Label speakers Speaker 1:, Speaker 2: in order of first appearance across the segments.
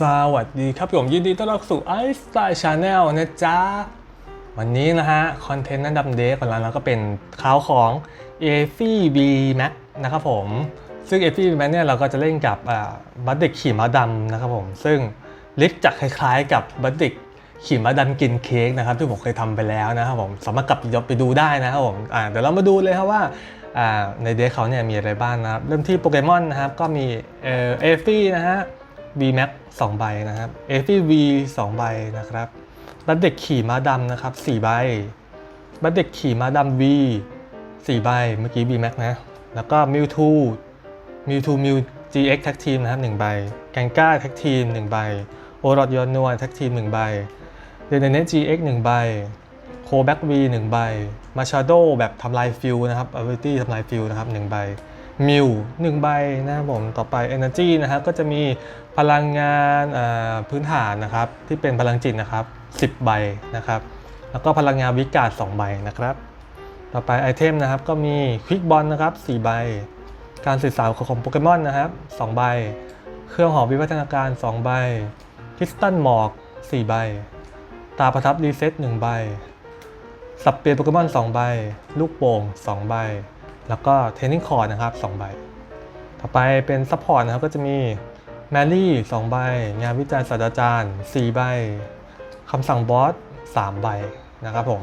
Speaker 1: สวัสดีครับผมยินดีต้อนรับสู่ i s t y l e Channel นะจ๊ะ วันนี้นะฮะ คอนเทนต์นั่นดำเดย์ของเราแล้วก็เป็นข่าวของ a f i b Max นะครับผม ซึ่ง a f i b Max เนี่ยเราก็จะเล่นกับบัตเด็กขี่ม้าดำนะครับผม ซึ่งลิกจะคล้ายๆกับบัตเด็กขี่ม้าดำกินเค้กนะครับ ที่ผมเคยทำไปแล้วนะครับผม สามารถกลับไปดูได้นะครับผมเดี๋ยวเรามาดูเลยครับว่าในเดย์เขาเนี่ยมีอะไรบ้างนะครับเริ่มที่โปเกมอนนะครับก็มีเอ่อเอฟี่นะฮะ V Max 2 ใบนะครับ a f V 2 ใบนะครับบัตเด็กขี่ม้าดำนะครับ 4 ใบบัตเด็กขี่ม้าดำ V 4 ใบ เมื่อกี้ V Max นะ แล้วก็ Mewtwo Mewtwo Mew GX Tag Team นะครับ 1 ใบ แกงก้า Tag Team 1 ใบ โอรอดยอนนัว Tag Team 1 ใบ เดนเน GX 1 ใบ โคแบ็ก V 1 ใบ มาชาโดแบบทำลายฟิลนะครับ Ability ทำลายฟิลนะครับ 1 ใบ มิว1ใบนะครับผมต่อไป Energy นะครับก็จะมีพลังงานพื้นฐานนะครับ ที่เป็นพลังจิตนะครับ 10 ใบนะครับ แล้วก็พลังงานวิกาด2ใบนะครับ ต่อไปไอเทมนะครับก็มีควิกบอลนะครับ4ใบ การสื่อสารของโปเกมอนนะครับ2ใบ เครื่องหอมวิวัฒนาการ 2 ใบคริสตัลหมอก 4 ใบ ตาประทับรีเซ็ต1ใบสับเปลี่ยนโปเกมอน2ใบ ลูกโป่ง2ใบ แล้วก็เทนนิงคอร์ดนะครับ2ใบ ต่อไปเป็นซัพพอร์ตนะครับก็จะมีแมรี่2ใบ งานวิจัยศาสตราจารย์4ใบคำสั่งบอส3ใบนะครับผม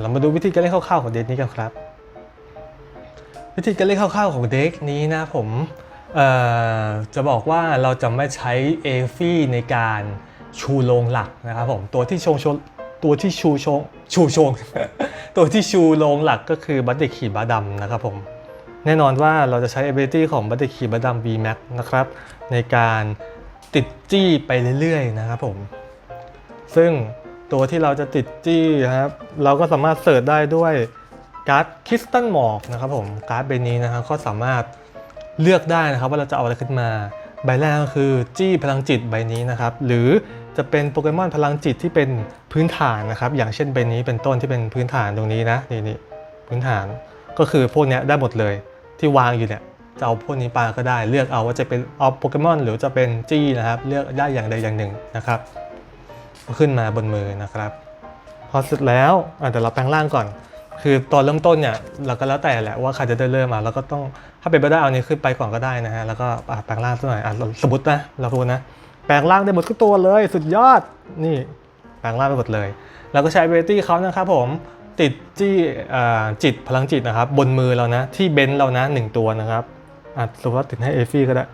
Speaker 1: เรามาดูวิธีการเล่นคร่าวๆของเด็กนี้กันครับวิธีการเล่นคร่าวๆของเด็กนี้นะผมจะบอกว่าเราจะไม่ใช้เอฟี่ในการชูโรงหลักนะครับผมตัวที่ชงชง ตัวที่ชูชงชูชง ตัวที่ชูโรงหลักก็คือบัตเด็กขี่บาดำนะครับผมแน่นอนว่าเราจะใช้ ability ของบัตเด็กขี่บาดำ V Max นะครับ ในการติดจี้ไปเรื่อยๆนะครับผม ซึ่งตัวที่เราจะติดจี้นะครับ เราก็สามารถเสิร์ชได้ด้วยการ์ดคริสตันหมอกนะครับผมการ์ดใบนี้นะครับก็สามารถเลือกได้นะครับว่าเราจะเอาอะไรขึ้นมา ใบแรกก็คือจี้พลังจิตใบนี้นะครับ หรือ จะเป็นโปเกมอนพลังจิตที่เป็นพื้นฐานนะครับ อย่างเช่นใบนี้เป็นต้นที่เป็นพื้นฐานตรงนี้นะนี่นี่พื้นฐานก็คือพวกนี้ได้หมดเลยที่วางอยู่เนี่ยจะเอาพวกนี้ปาก็ได้เลือกเอาว่าจะเป็นเอาโปเกมอนหรือจะเป็นจี้นะครับ เลือกได้อย่างใดอย่างหนึ่งนะครับขึ้นมาบนมือนะครับ พอเสร็จแล้วอะเดี๋ยวเราแปลงร่างก่อน คือตอนเริ่มต้นเนี่ยเราก็แล้วแต่แหละว่าใครจะได้เริ่มมาแล้วก็ต้องถ้าเป็นไปได้เอานี้ขึ้นไปก่อนก็ได้นะฮะแล้วก็อะแปลงร่างสักหน่อยอะสมมตินะเราพูดนะ แปลงร่างได้หมดทุกตัวเลย สุดยอดนี่แปลงร่างไปหมดเลย แล้วก็ใช้ ability เขานะครับผมติดจี้จิตพลังจิตนะครับ บนมือเรานะ ที่เบนซ์เรานะหนึ่งตัวนะครับอะสมมติว่าติดให้เอฟี่ก็ได้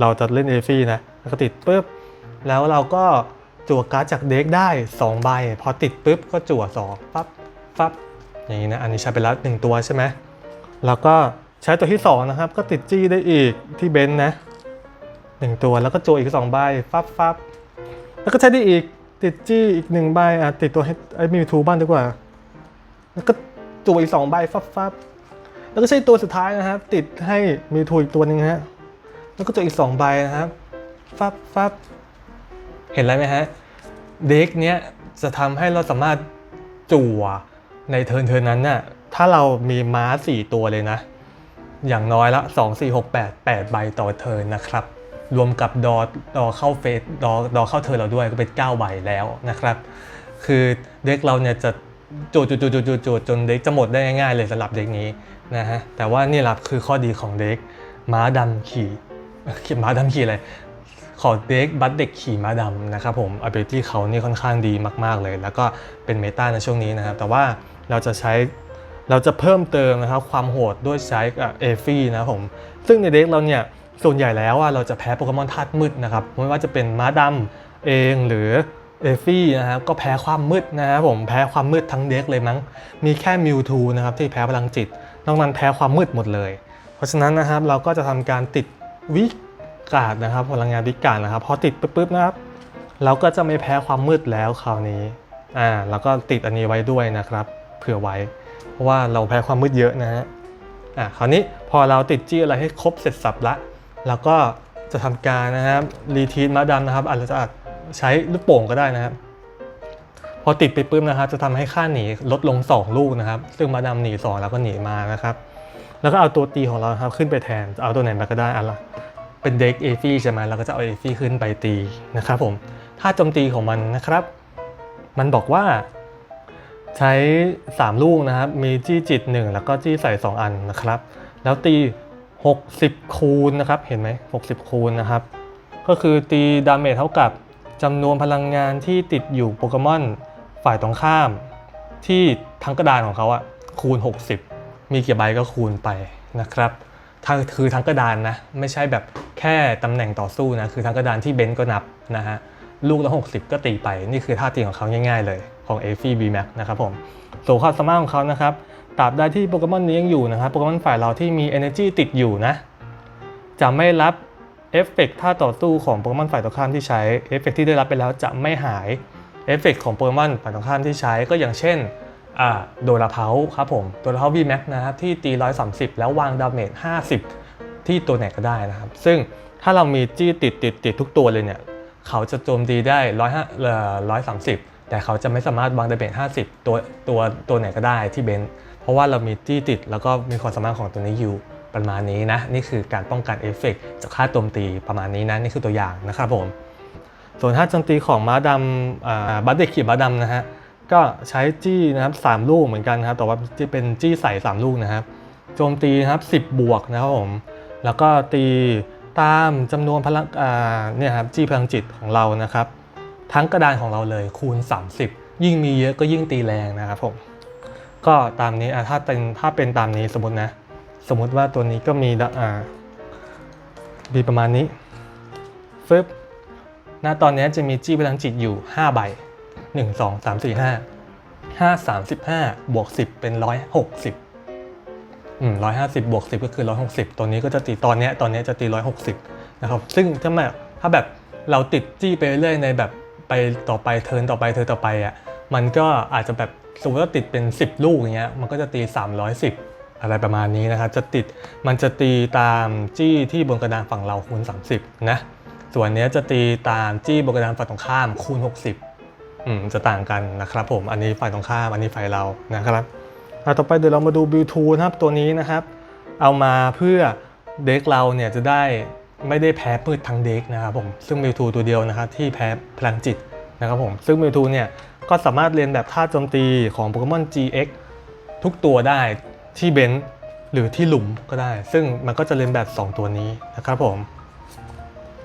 Speaker 1: เราจะเล่นเอฟี่นะแล้วก็ติดปุ๊บแล้วเราก็จั่วการ์ดจากเด็กได้ 2 ใบ พอติดปุ๊บก็จั่ว2ปั๊บปั๊บอย่างนี้นะอันนี้ใช้ไปแล้ว1ตัวใช่ไหมแล้วก็ใช้ตัวที่ 2 นะครับ ก็ติดจี้ได้อีกที่เบนซ์นะ หนึ่งตัวแล้วก็โจอีกสองใบฟับฟับแล้วก็ใช้ได้อีกติดจี้อีกหนึ่งใบอะติดตัวให้ไอ้มีทูบ้างดีกว่า แล้วก็จัวอีกสองใบฟับฟับแล้วก็ใช้ตัวสุดท้ายนะครับ ติดให้มีทูอีกตัวหนึ่งฮะแล้วก็จัวอีกสองใบนะครับฟับฟับเห็นไรไหมฮะเด็กเนี้ยจะทำให้เราสามารถจั่วในเทิร์นเทิร์นนั้นน่ะถ้าเรามีม้าสี่ตัวเลยนะ อย่างน้อยละ2 4 6 8 8ใบต่อเทิร์นนะครับ รวมกับดอดอเข้าเฟสดอดอเข้าเทิร์นเราด้วยก็เป็น9ใบแล้วนะครับ คือเด็กเราเนี่ยจะจูดจูดจูดจูดจูดจูดจนเด็กจะหมดได้ง่ายๆเลยสำหรับเด็กนี้นะฮะแต่ว่านี่แหละคือข้อดีของเด็กม้าดำขี่ขี่ม้าดำขี่อะไรขอเด็กบัตเด็กขี่ม้าดำนะครับผม ability เขานี่ค่อนข้างดีมากๆเลย แล้วก็เป็นเมตาในช่วงนี้นะครับ แต่ว่าเราจะใช้เราจะเพิ่มเติมนะครับความโหดด้วยใช้เอฟี่นะครับผม ซึ่งในเด็กเราเนี่ย ส่วนใหญ่แล้วเราจะแพ้โปเกมอนธาตุมืดนะครับไม่ว่าจะเป็นม้าดำเองหรือเอฟี่นะครับก็แพ้ความมืดนะครับผมแพ้ความมืดทั้งเด็กเลยมั้ง มีแค่มิวทูนะครับที่แพ้พลังจิต นอกนั้นแพ้ความมืดหมดเลย เพราะฉะนั้นนะครับเราก็จะทำการติดวิกาดนะครับ พลังงานวิกาดนะครับพอติดปุ๊บนะครับ เราก็จะไม่แพ้ความมืดแล้วคราวนี้อ่าแล้วก็ติดอันนี้ไว้ด้วยนะครับ เผื่อไว้ เพราะว่าเราแพ้ความมืดเยอะนะฮะอะคราวนี้พอเราติดจี้อะไรให้ครบเสร็จสับละ เราก็จะทำการนะครับรีทีนมาดำนะครับอาจจะใช้ลูกโป่งก็ได้นะครับ พอติดไปปุ๊บนะครับจะทำให้ค่าหนีลดลง 2 ลูกนะครับ ซึ่งมาดำหนี 2 แล้วก็หนีมานะครับ แล้วก็เอาตัวตีของเราครับขึ้นไปแทนจะเอาตัวไหนมาก็ได้อะไปเป็นเด็กเอฟี่ใช่ไหมเราก็จะเอาเอฟี่ขึ้นไปตีนะครับผมท่าโจมตีของมันนะครับ มันบอกว่าใช้ 3 ลูกนะครับ มีจี้จิต 1 แล้วก็จี้ใส่ 2 อันนะครับ แล้วตี 60 คูณนะครับ เห็นไหม60 คูณนะครับ ก็คือตีดาเมจเท่ากับจำนวนพลังงานที่ติดอยู่โปเกมอนฝ่ายตรงข้าม ที่ทั้งกระดานของเขาอะคูณ 60 มีกี่ใบก็คูณไปนะครับทั้งคือทั้งกระดานนะ ไม่ใช่แบบแค่ตำแหน่งต่อสู้นะ คือทั้งกระดานที่เบนซ์ก็นับนะฮะ ลูกละ 60 ก็ตีไป นี่คือท่าตีของเขาง่ายๆเลยของ a f b m a x นะครับผมส่วนความสามารถของเขานะครับ ตราบใดที่โปเกมอนนี้ยังอยู่นะครับโปเกมอนฝ่ายเราที่มี energy ติดอยู่นะ จะไม่รับเอฟเฟกต์ท่าต่อสู้ของโปเกมอนฝ่ายตรงข้ามที่ใช้เอฟเฟกต์ที่ได้รับไปแล้วจะไม่หายเอฟเฟกต์ของโปเกมอนฝ่ายตรงข้ามที่ใช้ก็อย่างเช่นอ่าโดราเพาครับผมโดราเพา VMAX นะครับที่ตี 130 แล้ววางดาเมจ 50 ที่ตัวไหนก็ได้นะครับ ซึ่งถ้าเรามีจี้ติดติดติดทุกตัวเลยเนี่ย เขาจะโจมตีได้ร้อยห้าร้อยสามสิบแต่เขาจะไม่สามารถวางดาเมจห้าสิบตัวตัวตัวไหนก็ได้ที่เบนซ์ เพราะว่าเรามีจี้ติดแล้วก็มีความสามารถของตัวนี้อยู่ประมาณนี้นะ นี่คือการป้องกันเอฟเฟกต์จากค่าโจมตีประมาณนี้นะ นี่คือตัวอย่างนะครับผม ส่วนถ้าโจมตีของม้าดำบัตเด็กขี่ม้าดำนะฮะก็ใช้จี้นะครับสามลูกเหมือนกันนะครับแต่ว่าจะเป็นจี้ใส่สามลูกนะครับโจมตีนะครับ10 บวกนะครับผมแล้วก็ตีตามจำนวนพลังเนี่ยครับจี้พลังจิตของเรานะครับ ทั้งกระดานของเราเลยคูณ 30 ยิ่งมีเยอะก็ยิ่งตีแรงนะครับผม ก็ตามนี้อะถ้าเป็นถ้าเป็นตามนี้สมมตินะ สมมติว่าตัวนี้ก็มีอ่ามีประมาณนี้ฟึบณตอนนี้จะมีจี้พลังจิตอยู่ 5 ใบ 1 2 3 4 5 5 35 บวก 10 เป็น 160อืมร้อยห้าสิบบวกสิบก็คือร้อยหกสิบตัวนี้ก็จะตีตอนเนี้ยตอนนี้จะตีร้อยหกสิบนะครับ ซึ่งถ้าแบบถ้าแบบเราติดจี้ไปเรื่อยในแบบไปต่อไปเทินต่อไปเทินต่อไปอะ มันก็อาจจะแบบ สมมติว่าติดเป็น 10 ลูกอย่างเงี้ยมันก็จะตี 310 อะไรประมาณนี้นะครับ จะติดมันจะตีตามจี้ที่บนกระดานฝั่งเราคูณ 30 นะ ส่วนเนี้ยจะตีตามจี้บนกระดานฝั่งตรงข้ามคูณ 60อืมจะต่างกันนะครับผมอันนี้ฝ่ายตรงข้ามอันนี้ฝ่ายเรานะครับต่อไปเดี๋ยวเรามาดูบิวทูนะครับตัวนี้นะครับ เอามาเพื่อเด็กเราเนี่ยจะได้ไม่ได้แพ้พืชทั้งเด็กนะครับผมซึ่งบิวทูตัวเดียวนะครับที่แพ้พลังจิตนะครับผมซึ่งบิวทูเนี่ย ก็สามารถเรียนแบบท่าโจมตีของโปเกมอน GX ทุกตัวได้ที่เบนซ์หรือที่หลุมก็ได้ ซึ่งมันก็จะเรียนแบบ 2 ตัวนี้นะครับผม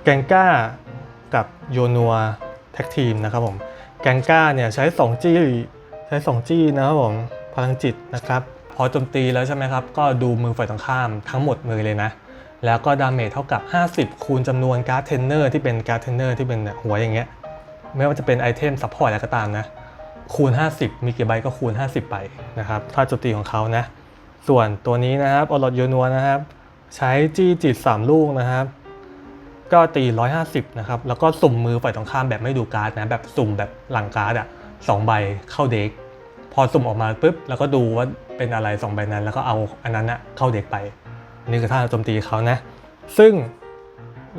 Speaker 1: แกงก้ากับโยนัวแท็กทีมนะครับผม แกงก้าเนี่ยใช้ 2 จี้ใช้ 2 จี้นะครับผม พลังจิตนะครับ พอโจมตีแล้วใช่ไหมครับ ก็ดูมือฝ่ายตรงข้ามทั้งหมดมือเลยนะ แล้วก็ดาเมจเท่ากับ 50 คูณจำนวนการ์ดเทนเนอร์ที่เป็นการ์ดเทนเนอร์ที่เป็นหัวอย่างเงี้ย ไม่ว่าจะเป็นไอเทมซัพพอร์ตอะไรก็ตามนะ คูณ 50 มีกี่ใบก็คูณ 50 ไปนะครับถ้าโจมตีของเขานะ ส่วนตัวนี้นะครับออลอดโยนัวนะครับ ใช้จี้จิต 3 ลูกนะครับ ก็ตี 150 นะครับ แล้วก็สุ่มมือฝ่ายตรงข้ามแบบไม่ดูการ์ดนะ แบบสุ่มแบบหลังการ์ดอะสองใบเข้าเด็ก พอสุ่มออกมาปุ๊บ แล้วก็ดูว่าเป็นอะไรสองใบนั้น แล้วก็เอาอันนั้นนะเข้าเด็กไป นี่คือท่าโจมตีเขานะ ซึ่ง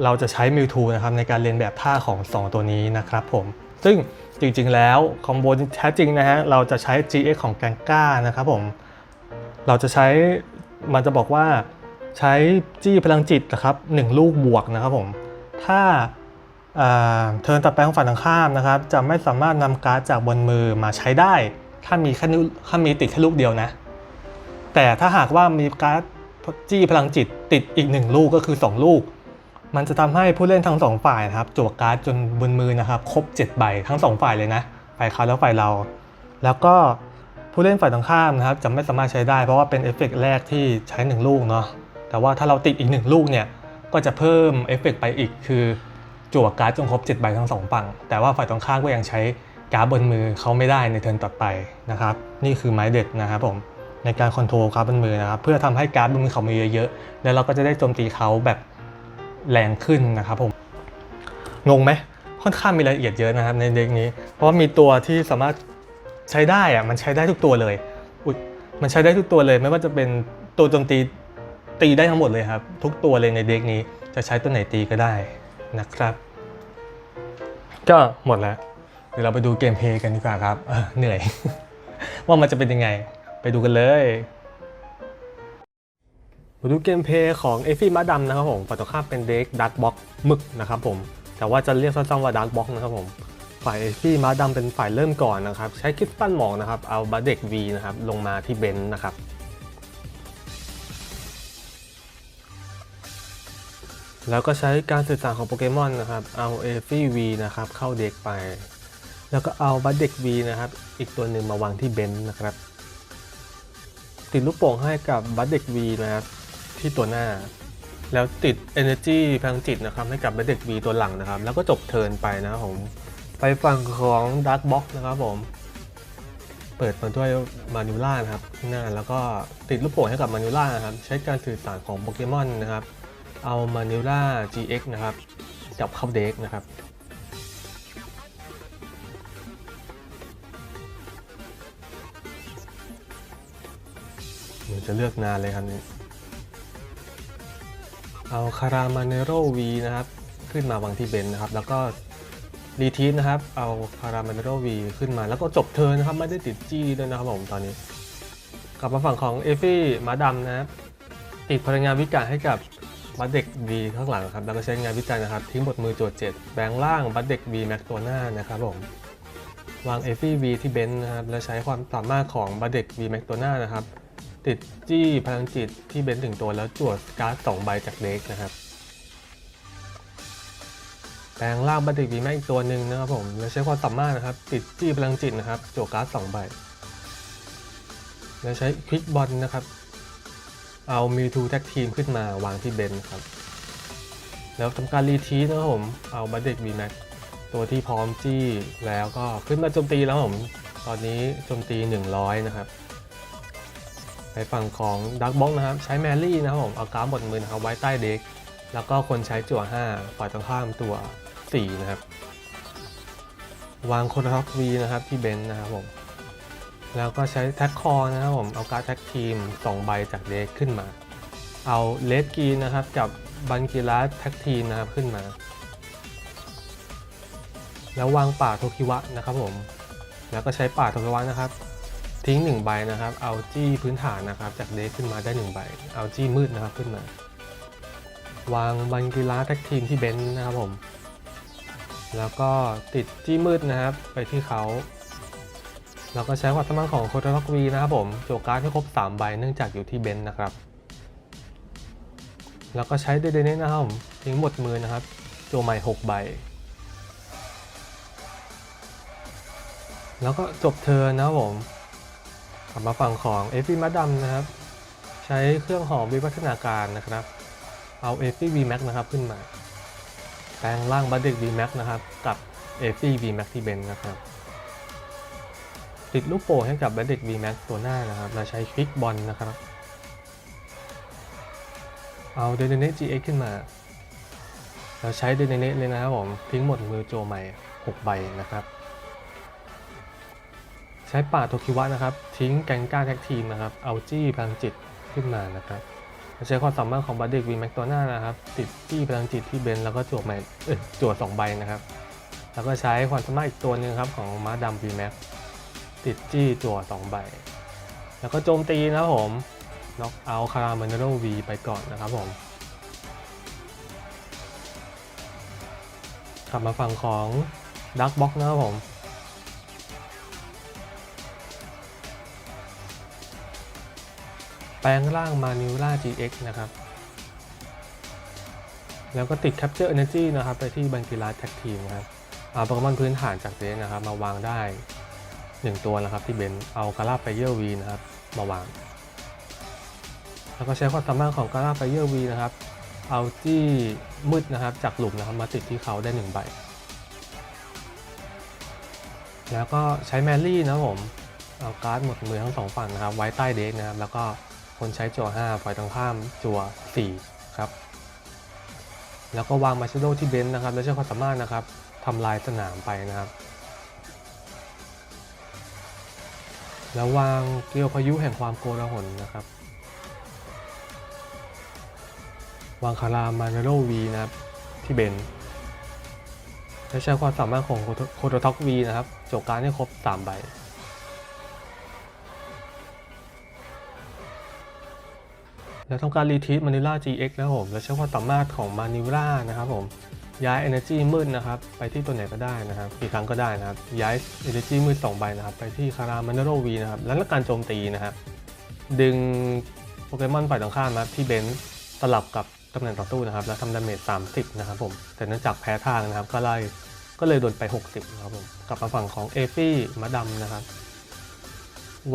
Speaker 1: เราจะใช้มิวทูนะครับในการเรียนแบบท่าของ 2 ตัวนี้นะครับผม ซึ่งจริงๆแล้วคอมโบแท้จริงนะฮะเราจะใช้ GX ของแกงก้านะครับผม เราจะใช้มันจะบอกว่าใช้จี้พลังจิตนะครับ1ลูกบวกนะครับผม ถ้าเทิร์นตัดไปของฝ่ายตรงข้ามนะครับ จะไม่สามารถนำการ์ดจากบนมือมาใช้ได้ ถ้ามีแค่ถ้ามีติดแค่ลูกเดียวนะ แต่ถ้าหากว่ามีการ์ดจี้พลังจิตติดอีกหนึ่งลูกก็คือ 2 ลูก มันจะทำให้ผู้เล่นทั้งสองฝ่ายนะครับจั่วการ์ดจนบนมือนะครับ ครบ 7 ใบทั้ง2ฝ่ายเลยนะฝ่ายเขาแล้วฝ่ายเรา แล้วก็ผู้เล่นฝ่ายตรงข้ามนะครับจะไม่สามารถใช้ได้เพราะว่าเป็นเอฟเฟกต์แรกที่ใช้ 1 ลูกเนาะแต่ว่าถ้าเราติดอีก 1 ลูกเนี่ยก็จะเพิ่มเอฟเฟกต์ไปอีกคือจั่วการ์ดจนครบ 7 ใบทั้งสองฝั่งแต่ว่าฝ่ายตรงข้ามก็ยังใช้การ์ดบนมือเขาไม่ได้ในเทิร์นต่อไปนะครับนี่คือไม้เด็ดนะครับผมในการคอนโทรลการ์ดบนมือนะครับเพื่อทำให้การ์ดบนมือเขามีเยอะๆแล้วเราก็จะได้โจมตีเขาแบบ แรงขึ้นนะครับผมงงไหมค่อนข้างมีรายละเอียดเยอะนะครับในเด็กนี้ เพราะว่ามีตัวที่สามารถใช้ได้อะมันใช้ได้ทุกตัวเลยอุ๊ยมันใช้ได้ทุกตัวเลย ไม่ว่าจะเป็นตัวโจมตีตีได้ทั้งหมดเลยครับ ทุกตัวเลยในเด็กนี้จะใช้ตัวไหนตีก็ได้นะครับ ก็หมดแล้ว เดี๋ยวเราไปดูเกมเพลย์กันดีกว่าครับเเหนื่อย ว่ามันจะเป็นยังไง ไปดูกันเลย มาดูเกมเพย์ของเอฟฟี่มาดำนะครับผมฝ่ายตรงข้ามเป็นเด็กดักบ็อกมึกนะครับผม แต่ว่าจะเรียกสั้นๆว่าดักบ็อกนะครับผม ฝ่ายเอฟฟี่มาดำเป็นฝ่ายเริ่มก่อนนะครับ ใช้คิสตันหมอกนะครับ เอาบัตเด็ก V นะครับลงมาที่เบนซ์นะครับแล้วก็ใช้การสื่อสารของโปเกมอนนะครับ เอาเอฟฟี่วีนะครับเข้าเด็กไป แล้วก็เอาบัตเด็ก V นะครับ อีกตัวหนึ่งมาวางที่เบนซ์นะครับ ติดลูกโป่งให้กับบัตเด็ก V นะครับ ที่ตัวหน้า แล้วติด Energy พลังจิตนะครับให้กับบัตเด็ก V ตัวหลังนะครับ แล้วก็จบเทิร์นไปนะครับผม ไปฝั่งของ Dark Box นะครับผม เปิดมาด้วยมานูล่านะครับหน้าแล้วก็ติดลูกโป่งให้กับมานูล่านะครับ ใช้การสื่อสารของโปเกมอนนะครับ เอามานูล่า GX นะครับ จับเข้าเด็กนะครับเดี๋ยวจะเลือกนานเลยครับนี่ เอาคารามาเนโรวีนะครับ ขึ้นมาวางที่เบนนะครับ แล้วก็รีทีสนะครับ เอาคารามาเนโรวีขึ้นมา แล้วก็จบเทิร์นนะครับ ไม่ได้ติดจี้ด้วยนะครับผมตอนนี้ กลับมาฝั่งของเอฟฟี่มาดำนะครับ ติดพลังงานวิกาให้กับบัตเด็ก V ข้างหลังครับ แล้วก็ใช้งานวิจัยนะครับ ทิ้งบทมือโจทย์7แบงล่างบัตเด็ก V แม็กตัวหน้านะครับผมวางเอฟฟี่ V ที่เบนซ์นะครับ แล้วใช้ความสามารถของบัตเด็ก V แม็กตัวหน้านะครับ ติดจี้พลังจิตที่เบนถึงตัวแล้วจวดการ์ดสองใบจากเด็กนะครับ แปลงร่างบัตติกวีแม่อีกตัวหนึ่งนะครับผมแล้วใช้ความสามารถนะครับ ติดจี้พลังจิตนะครับจวดการ์ดสองใบ แล้วใช้ควิกบอลนะครับ เอามิวทูแท็กทีมขึ้นมาวางที่เบนครับ แล้วทำการรีทีสนะครับผม เอาบัตติกวีแม็กตัวที่พร้อมจี้แล้วก็ขึ้นมาโจมตีแล้วครับผม ตอนนี้โจมตี 100 นะครับ ไปฝั่งของดักบ็อกนะครับ ใช้แมรี่นะครับผม เอาการ์ดบดมือนะครับไว้ใต้เด็ก แล้วก็คนใช้จั่ว 5 ฝ่ายตรงข้ามตัว 4 นะครับ วางโคตรท็อกวีนะครับที่เบนนะครับผม แล้วก็ใช้แท็กคอนะครับผม เอาการ์ดแท็กทีม 2 ใบจากเด็กขึ้นมา เอาเลดกีนะครับกับบันกิรัสแท็กทีมนะครับขึ้นมา แล้ววางป่าโทคิวะนะครับผม แล้วก็ใช้ป่าโทคิวะนะครับ ทิ้งหนึ่งใบนะครับเอาจี้พื้นฐานนะครับ จากเดขึ้นมาได้หนึ่งใบเอาจี้มืดนะครับขึ้นมา วางบันกีฬาแท็กทีมที่เบนซ์นะครับผม แล้วก็ติดจี้มืดนะครับไปที่เขาแล้วก็ใช้ความสามารถของโคตรล็อกวีนะครับผมโจกการ์ดให้ครบ 3 ใบเนื่องจากอยู่ที่เบนซ์นะครับ แล้วก็ใช้เดเดเนสนะครับผมทิ้งหมดมือนะครับ โจใหม่ 6 ใบ แล้วก็จบเทิร์นนะครับผม กลับมาฝั่งของเอฟฟี่มาดำนะครับ ใช้เครื่องหอมวิวัฒนาการนะครับ เอาเอฟฟี่ VMAX นะครับขึ้นมา แปลงร่างบัตเด็ก VMAX นะครับ กับเอฟฟี่ VMAX ที่เบนนะครับ ติดลูกโป่งให้กับบัตเด็ก VMAX ตัวหน้านะครับ เราใช้ควิกบอลนะครับ เอาเดนเนต GX ขึ้นมา เราใช้เดนเนตเลยนะครับผมทิ้งหมดมือโจใหม่ 6 ใบนะครับ ช้ป่าโทคิวะนะครับ ทิ้งแกงก้าแท็กทีมนะครับ เอาจี้พลังจิตขึ้นมานะครับ ใช้ความสามารถของบัตเด็กวีแม็กตัวหน้านะครับ ติดจี้พลังจิตที่เบนแล้วก็จวดใหม่เอ้ยจวดสองใบนะครับ แล้วก็ใช้ความสามารถอีกตัวหนึ่งครับของม้าดำวีแม็กติดจี้จวดสองใบ แล้วก็โจมตีนะครับผมน็อกเอาคาราเมนโรวีไปก่อนนะครับผมกลับมาฝั่งของดักบ็อกนะครับผม แปลงร่างมานิวล่า GX นะครับ แล้วก็ติด Capture Energy นะครับ ไปที่บันกิลาแท็กทีมครับเอาโปเกมอนพื้นฐานจากเบนนะครับ มาวางได้ 1 ตัวนะครับที่เบนเอากาลาไฟเยอร์วีนะครับ มาวาง แล้วก็ใช้ความสามารถของกาลาไฟเยอร์วีนะครับ เอาจี้มืดนะครับจากหลุมนะครับมาติดที่เขาได้1ใบแล้วก็ใช้แมรี่นะผม เอาการ์ดหมดมือทั้งสองฝั่งนะครับ ไว้ใต้เด็กนะครับ แล้วก็ คนใช้จั่ว5ฝ่ายตรงข้ามจั่ว4ครับ แล้วก็วางมาชโดที่เบนซ์นะครับแล้วใช้ความสามารถนะครับทำลายสนามไปนะครับ แล้ววางเกลียวพายุแห่งความโกลาหลนะครับ วางคารามานาโรวีนะครับที่เบนซ์และใช้ความสามารถของโคโตท็อกวีนะครับจกการให้ครบ 3 ใบ แล้วทำการรีทีสมานิล่า GX นะครับผมแล้วใช้ความสามารถของมานิล่านะครับผมย้าย Energy มืดนะครับไปที่ตัวไหนก็ได้นะครับกี่ครั้งก็ได้นะครับย้าย Energy มืด2ใบนะครับไปที่คารามันโรวีนะครับแล้วการโจมตีนะครับดึงโปเกมอนฝ่ายตรงข้ามนะครับที่เบนสลับกับตำแหน่งต่อสู้นะครับแล้วทำดาเมจ30 นะครับผมแต่เนื่องจากแพ้ทางนะครับก็ไล่ก็เลยโดนไป 60 นะครับผมกลับมาฝั่งของเอฟี่มาดำนะครับ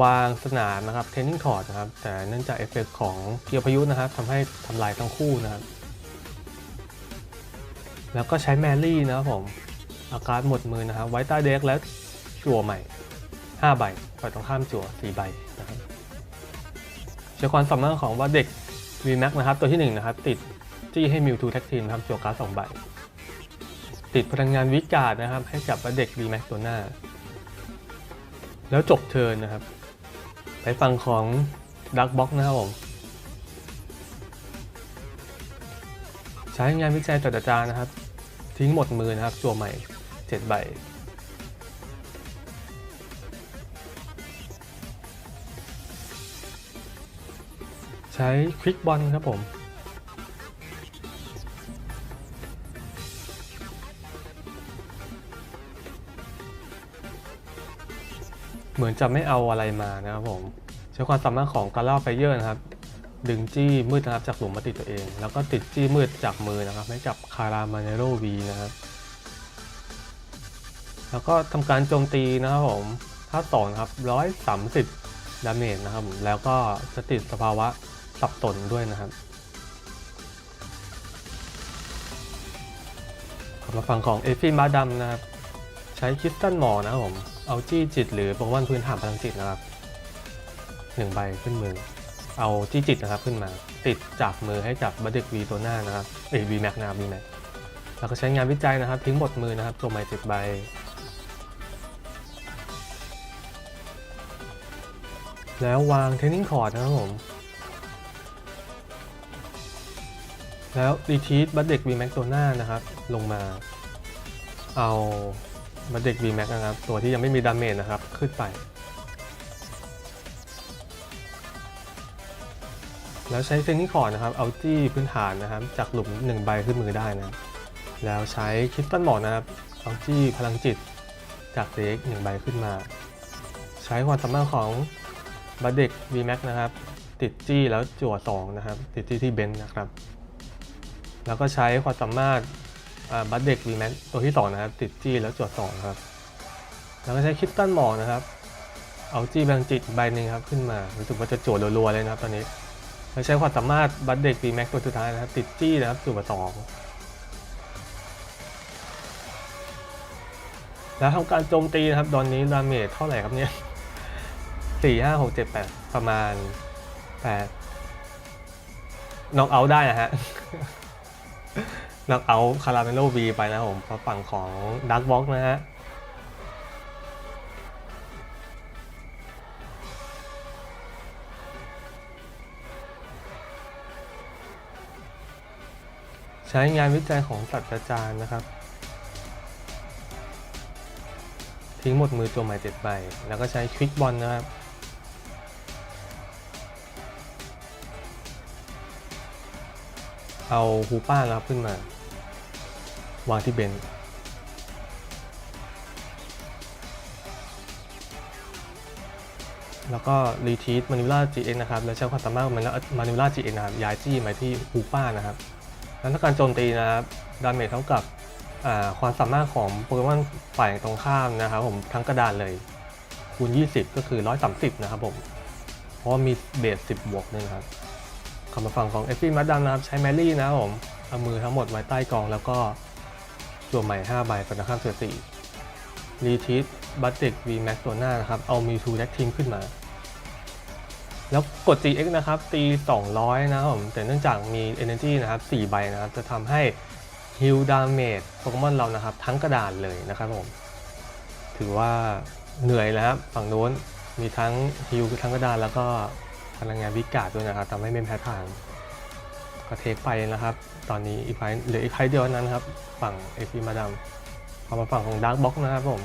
Speaker 1: วางสนามนะครับเทนนิงคอร์ดนะครับ แต่เนื่องจากเอฟเฟกต์ของเกียวพายุนะครับทำให้ทำลายทั้งคู่นะครับ แล้วก็ใช้แมรี่นะครับผมอาการหมดมือนะครับ ไว้ใต้เด็กแล้วจั่วใหม่ 5 ใบฝ่ายตรงข้ามจั่ว 4 ใบนะครับใช้ความสามารถของว่าเด็ก v m a x นะครับ ตัวที่ 1 นะครับ ติดจี้ให้มิวทูแท็กทีมนะครับจั่วการ์ด2ใบ ติดพลังงานวิกาดนะครับ ให้กับว่าเด็ก v m a x ตัวหน้า แล้วจบเทินนะครับ ไปฟังของดักบ็อกนะครับผม ใช้งานวิจัยจัดอาจารย์นะครับ ทิ้งหมดมือนะครับจัวใหม่ 7 ใบใช้ควิกบอลครับผม เหมือนจะไม่เอาอะไรมานะครับผมใช้ความสามารถของการล่าไฟเยอร์นะครับ ดึงจี้มืดนะครับจากหลุมมาติดตัวเอง แล้วก็ติดจี้มืดจากมือนะครับ ให้กับคารามาเนโรวีนะครับ แล้วก็ทำการโจมตีนะครับผมท่าสองครับร้อยสามสิบดาเมจนะครับผมแล้วก็จะติดสภาวะสับสนด้วยนะครับมาฝั่งของเอฟฟี่มาดำนะครับ ใช้คริสตัลหมอนะครับผม เอาจี้จิตหรือโปเกมอนพื้นฐานพลังจิตนะครับหนึ่งใบขึ้นมือ เอาจี้จิตนะครับขึ้นมา ติดจากมือให้กับบัตเด็กวีตัวหน้านะครับเอ้วีแม็กนะครับวีแม็กแล้วก็ใช้งานวิจัยนะครับ ทิ้งหมดมือนะครับตัวใหม่เจ็ดใบแล้ววางเทนนิงคอร์ดนะครับผม แล้วรีทีสบัตเด็กวีแม็กตัวหน้านะครับ ลงมา เอา บัตเด็ก VMAX นะครับ ตัวที่ยังไม่มีดาเมจนะครับ ขึ้นไป แล้วใช้เซนนี่คอร์นะครับ เอาจี้พื้นฐานนะครับ จากหลุม1ใบขึ้นมือได้นะ แล้วใช้คิสตัลหมอนะครับ เอาจี้พลังจิตจากเด็กหนึ่งใบขึ้นมา ใช้ความสามารถของบัตเด็ก VMAX นะครับ ติดจี้แล้วจั่ว2นะครับ ติดจี้ที่เบนซ์นะครับ แล้วก็ใช้ความสามารถ บัตเด็กวีแมนตัวที่ 2 นะครับ ติดจี้แล้วจวด2ครับ แล้วก็ใช้คิตตันหมอนะครับ เอาจี้แบงจิตใบหนึ่งครับขึ้นมา รู้สึกว่าจะจวดรัวๆเลยนะครับตอนนี้แล้วใช้ความสามารถบัตเด็กวีแม็กตัวสุดท้ายนะครับ ติดจี้นะครับจวดสองแล้วทำการโจมตีนะครับ ตอนนี้ดาเมจเท่าไหร่ครับเนี่ยสี่ห้าหกเจ็ดแปดประมาณแปดน็อกเอาได้นะฮะ นักเอาคาราเมโลวีไปนะผมฝั่งของดักบ็อกนะฮะใช้งานวิจัยของศาสัตราจารย์นะครับ ทิ้งหมดมือตัวใหม่เจ็ดใบ แล้วก็ใช้ควิกบอลนะครับ เอาฮูป้ารับขึ้นมา วางที่เบนซ์แล้วก็รีทีสมานิล่า GX นะครับ แล้วใช้ความสามารถของมานิล่า GX นะครับย้ายจี้มาที่ฮูป้านะครับ แล้วถ้าการโจมตีนะครับ ดาเมจเท่ากับความสามารถของโปเกมอนฝ่ายตรงข้ามนะครับผมทั้งกระดานเลยคูณ 20 ก็คือ 130 นะครับผม เพราะว่ามีเบส 10 บวกด้วยนะครับคำมาฝั่งของเอฟฟี่มัดดัมนะครับ ใช้แมรี่นะครับผม เอามือทั้งหมดไว้ใต้กองแล้วก็ จั่วใหม่5ใบฝั่งตรงข้ามเสือสี่รีทีสบัตเต็กวีแม็กตัวหน้านะครับ เอามีทูแท็กทีมขึ้นมา แล้วกด GX นะครับ ตี 200 นะครับผม แต่เนื่องจากมี Energy นะครับ 4 ใบนะครับ จะทำให้ Heal Damage โปเกมอนเรานะครับ ทั้งกระดานเลยนะครับผม ถือว่าเหนื่อยแล้วครับฝั่งโน้นมีทั้ง Heal ทั้งกระดานแล้วก็พลังงานวิกาดด้วยนะครับทำให้ไม่แพ้ทาง ก็เทคไปนะครับ ตอนนี้อีกไฟเหลืออีกไฟเดียวนั้นครับ ฝั่งเอฟีมาดามพอมาฝั่งของดาร์กบ็อกนะครับผม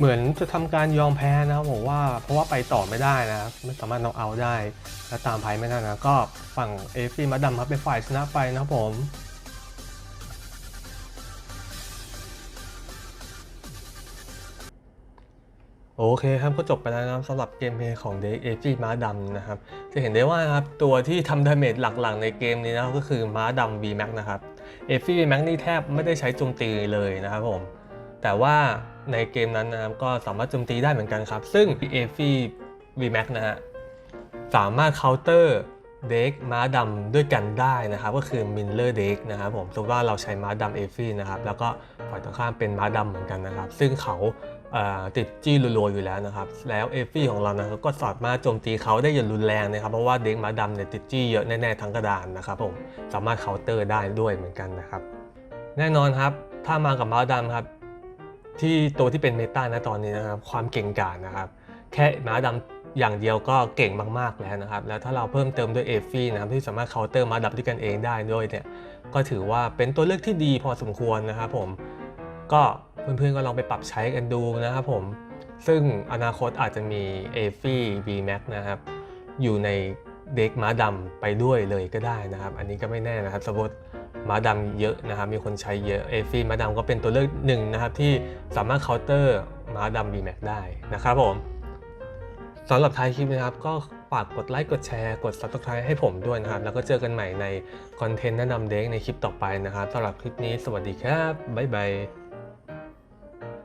Speaker 1: เหมือนจะทำการยอมแพ้นะครับผมว่าเพราะว่าไปต่อไม่ได้นะไม่สามารถน็อกเอาท์ได้ และตามไพ่ไม่ได้นะก็ฝั่งเอฟซีมาดำครับเป็นฝ่ายชนะไปนะครับผมโอเคครับก็จบไปแล้วนะครับสำหรับเกมเพลย์ของเด็กเอฟีม้าดำนะครับจะเห็นได้ว่านะครับตัวที่ทำดาเมจหลักๆในเกมนี้นะก็คือม้าดำ V Max นะครับเอฟี V Max นี่แทบไม่ได้ใช้โจมตีเลยนะครับผม แต่ว่าในเกมนั้นนะครับก็สามารถโจมตีได้เหมือนกันครับ ซึ่งเอฟี V Max นะฮะสามารถเคาน์เตอร์เด็กม้าดำด้วยกันได้นะครับ ก็คือมินเลอร์เด็กนะครับผมสมมติว่าเราใช้ม้าดำเอฟี่นะครับแล้วก็ฝ่ายตรงข้ามเป็นม้าดำเหมือนกันนะครับ ซึ่งเขาติดจี้รัวๆอยู่แล้วนะครับ แล้วเอฟฟี่ของเรานะครับก็สามารถโจมตีเขาได้อย่างรุนแรงนะครับ เพราะว่าเด็กม้าดำเนี่ยติดจี้เยอะแน่ๆทั้งกระดานนะครับผมสามารถเคาน์เตอร์ได้ด้วยเหมือนกันนะครับ แน่นอนครับถ้ามากับม้าดำครับ ที่ตัวที่เป็นเมตานะตอนนี้นะครับความเก่งกาจนะครับ แค่ม้าดำอย่างเดียวก็เก่งมากๆแล้วนะครับ แล้วถ้าเราเพิ่มเติมด้วยเอฟฟี่นะครับที่สามารถเคาน์เตอร์ม้าดำด้วยกันเองได้ด้วยเนี่ยก็ถือว่าเป็นตัวเลือกที่ดีพอสมควรนะครับผมก็เพื่อนๆก็ลองไปปรับใช้กันดูนะครับผมซึ่งอนาคตอาจจะมี a f i V Max นะครับอยู่ในเด็กม้าดำไปด้วยเลยก็ได้นะครับ อันนี้ก็ไม่แน่นะครับสมมติ ม้าดำเยอะนะครับ มีคนใช้เยอะเอฟี่ม้าดำก็เป็นตัวเลือกหนึ่งนะครับ ที่สามารถเคาน์เตอร์ม้าดำ V Max ได้นะครับผมสำหรับท้ายคลิปนะครับ ก็ฝากกดไลค์กดแชร์กด Subscribe ให้ผมด้วยนะครับ แล้วก็เจอกันใหม่ในคอนเทนต์แนะนำเด็กในคลิปต่อไปนะครับสำหรับคลิปนี้สวัสดีครับบ๊ายบาย